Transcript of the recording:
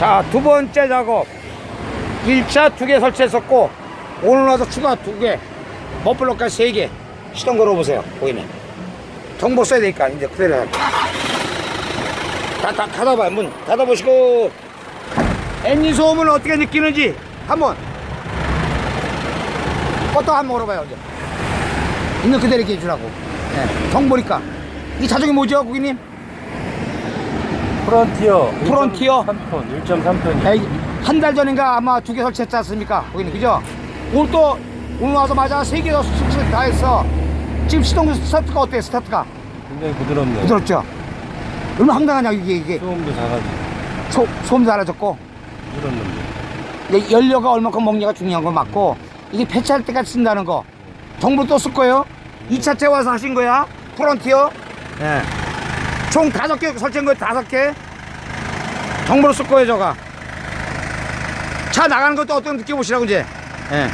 자, 두 번째 작업. 1차 두 개 설치했었고, 오늘 와서 추가 두 개, 머플러까지 세 개. 시동 걸어보세요. 보이네. 정보 써야 되니까, 이제 그대로 해. 다, 다, 닫아봐요. 문 닫아보시고. 엔진 소음을 어떻게 느끼는지 한번. 것도 한번 걸어봐요, 이제. 있는 그대로 이렇게 해주라고. 네. 정보니까. 이 자동이 뭐죠, 고객님? 프론티어 프론티어? 3톤 1.3톤 한 달 전인가 아마 두 개 설치했지 않습니까? 고객님, 그죠? 오늘 또, 오늘 와서 맞아 세개더 설치 다 했어. 지금 시동 스타트가 어때요, 스타트가? 굉장히 부드럽네요 부드럽죠? 얼마나 황당하냐, 이게, 이게. 소음도 작아지고 소, 소음도 달아졌고. 부드럽는데 근데 연료가 얼마큼 먹냐가 중요한 건 맞고, 이게 폐차할 때까지 쓴다는 거. 정보 또 쓸 거예요? 2차째 와서 하신 거야? 프론티어? 예. 총 다섯 개 설치한 거예요, 다섯 개. 정보를 쓸 거예요, 저가. 차 나가는 것도 어떤 느껴보시라고, 이제. 예.